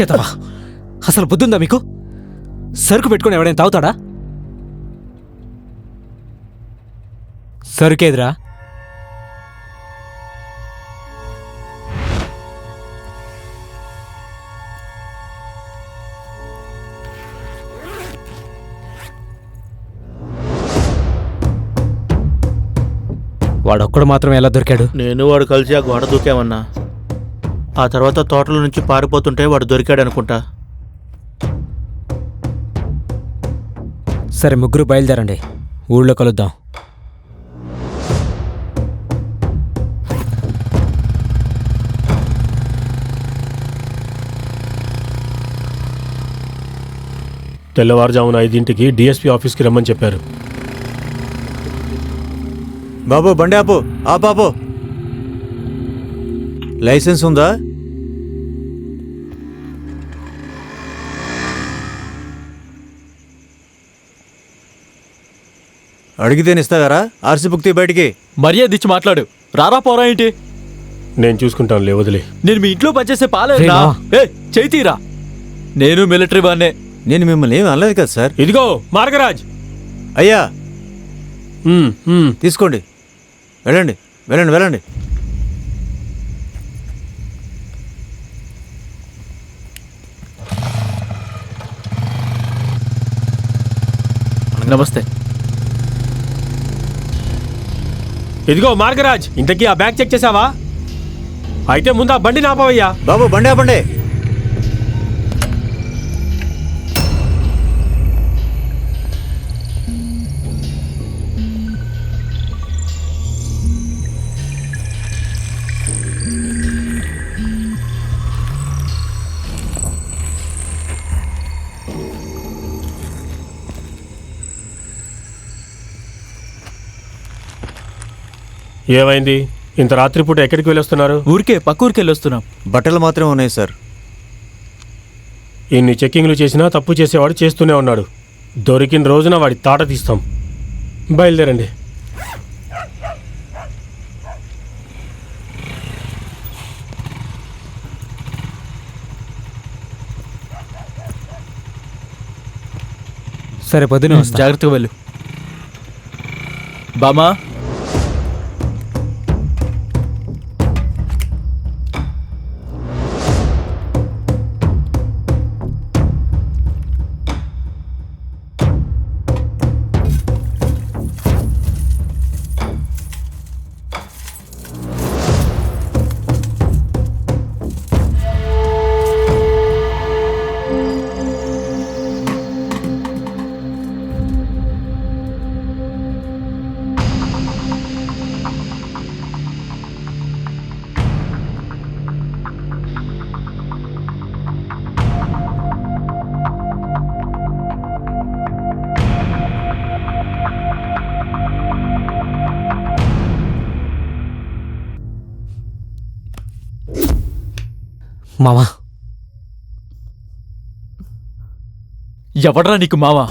ఏతవా అసలు బుద్ధుందా మీకు? సరుకు పెట్టుకుని ఎవడైనా తాగుతాడా? సరుకేదిరా? వాడొక్కడు మాత్రం ఎలా దొరికాడు? నేను వాడు కలిసి ఆ గోడ దూకామన్నా. ఆ తర్వాత తోటల నుంచి పారిపోతుంటే వాడు దొరికాడు అనుకుంటా సరే ముగ్గురు బయలుదేరండి. ఊళ్ళో కలుద్దాం. తెల్లవారుజామున ఐదింటికి డిఎస్పీ ఆఫీస్కి రమ్మని చెప్పారు. బాబు బండి ఆపు. ఆపు ఆపు. లైసెన్స్ ఉందా? అడిగితేనే ఇస్తాగారా? ఆర్సీ బుక్ తీ బయటికి. మర్యాద ఇచ్చి మాట్లాడు. రారా పోరా ఏంటి? నేను చూసుకుంటాను లే వదిలే. నేను మీ ఇంట్లో పనిచేసే పాలేనా రేనా? ఏ చైతీరా నేను మిలిటరీ వాడినే. నేను మిమ్మల్ని ఏమి అనలేదు కదా సార్? ఇదిగో మార్గరాజ్. అయ్యా. తీసుకోండి. వెళ్ళండి వెళ్ళండి వెళ్ళండి. నమస్తే. ఇదిగో మార్గరాజ్ ఇంతకీ ఆ బ్యాగ్ చెక్ చేసావా అయితే ముందు ఆ బండి నాపవయ్యా బాబు బండి ఆపండి. ఏమైంది? ఇంత రాత్రిపూట ఎక్కడికి వెళ్ళొస్తున్నారు? ఊరికే పక్క ఊరికి వెళ్ళొస్తున్నాం బట్టలు మాత్రమే ఉన్నాయి సార్. ఇన్ని చెక్కింగ్లు చేసినా తప్పు చేసేవాడు చేస్తూనే ఉన్నాడు. దొరికిన రోజున వాడి తాట తీస్తాం. బయలుదేరండి. సరే పొద్దునే జాగ్రత్తగా వెళ్ళు. బామా మావా. ఎవడ్రా నీకు మావా?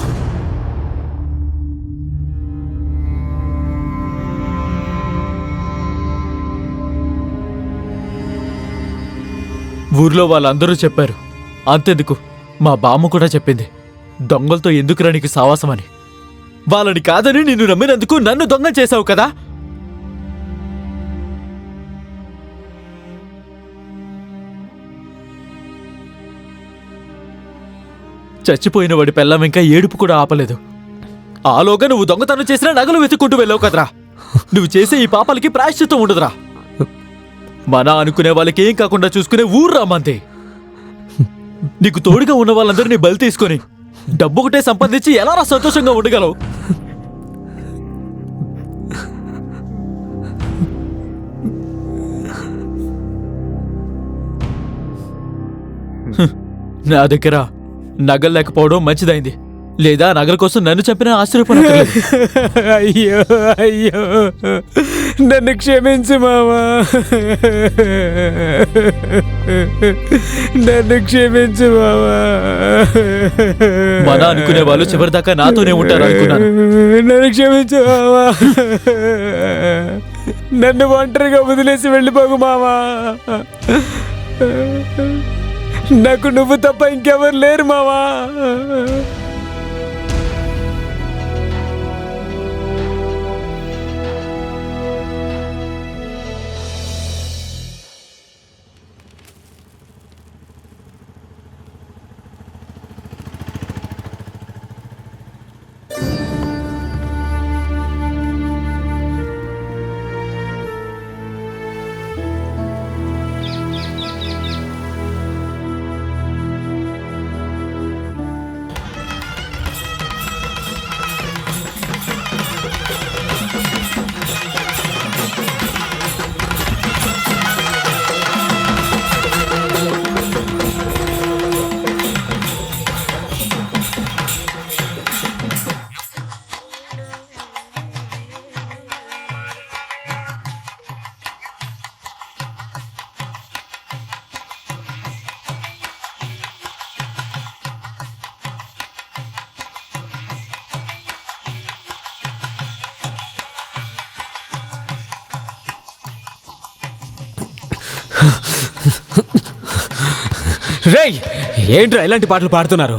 ఊర్లో వాళ్ళందరూ చెప్పారు. అంతెందుకు. మా బామ్మ కూడా చెప్పింది. దొంగలతో ఎందుకురా నీకు సావాసమని? వాళ్ళని కాదని నిన్ను నమ్మినందుకు నన్ను దొంగ చేశావు కదా? చచ్చిపోయిన వాడి పెళ్ళం ఇంకా ఏడుపు కూడా ఆపలేదు. ఆలోగా నువ్వు దొంగతనం చేసిన నగలు వెతుక్కుంటూ వెళ్ళావు కదరా. నువ్వు చేసే ఈ పాపాలకి ప్రాయశ్చిత్తం ఉండదురా. మన అనుకునే వాళ్ళకి ఏం కాకుండా చూసుకునే ఊరు రామంతే నీకు తోడుగా ఉన్న వాళ్ళందరినీ బలి తీసుకొని డబ్బు ఒకటే సంపాదించి ఎలా రా సంతోషంగా ఉండగలవు? నా దగ్గర నగలు లేకపోవడం మంచిదైంది. లేదా నగల కోసం నన్ను చంపినా ఆశ్చర్యపోనక్కర్లేదు. అయ్యో అయ్యో. నన్ను క్షమించు మామా. నన్ను క్షమించు మామా. మన అనుకునే వాళ్ళు చివరిదాకా నాతోనే ఉంటారు అనుకున్నాను. నన్ను క్షమించు మామా. నన్ను ఒంటరిగా వదిలేసి వెళ్ళిపోకు మామా. నాకు నువ్వు తప్ప ఇంకెవరు లేరు మావా. రేయ్ ఏంట్రా ఇలాంటి పాటలు పాడుతున్నారు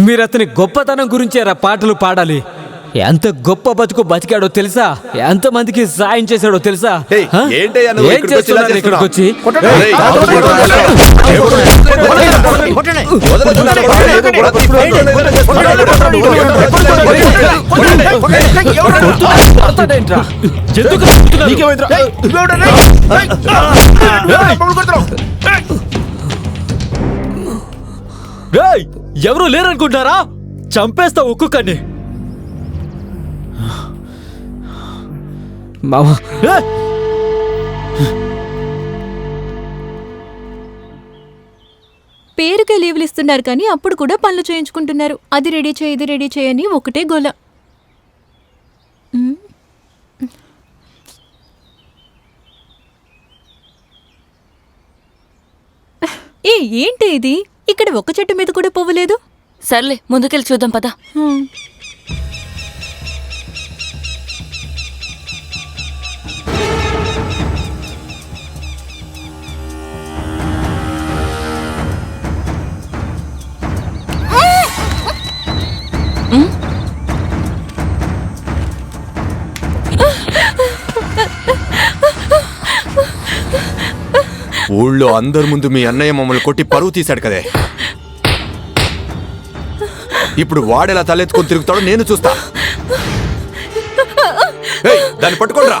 మీరు అతని గొప్పతనం గురించేరా పాటలు పాడాలి ఎంత గొప్ప బతుకు బతికాడో తెలుసా ఎంత మందికి సాయం చేశాడో తెలుసా ఏం ఇక్కడికి వచ్చి ఇలా చేస్తున్నారు ఇక్కడికి వచ్చి? ఎందుకు ఎవరు లేరనుకుంటారా చంపేస్తా ఒక్కొక్కడిని. ఏయ్, పేరుకే లీవులు ఇస్తున్నారు కానీ అప్పుడు కూడా పనులు చేయించుకుంటున్నారు. అది రెడీ చేయి ఇది రెడీ చేయని ఒకటే గోల. ఏ ఏంటి ఇది? ఇక్కడ ఒక చెట్టు మీద కూడా పువ్వులేదు సర్లే ముందుకెళ్ళి చూద్దాం పద. ఊళ్ళో అందరి ముందు మీ అన్నయ్య మమ్మల్ని కొట్టి పరువు తీశాడు కదే. ఇప్పుడు వాడెలా తలెత్తుకొని తిరుగుతాడో నేను చూస్తా. దాన్ని పట్టుకోండి రా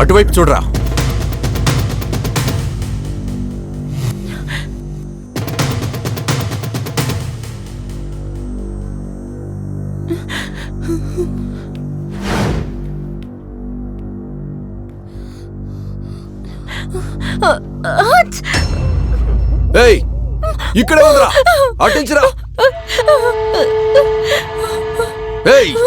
అటువైపు చూడరా. ఏయ్ ఇక్కడే ఉందిరా. అటించరా ఏయ్.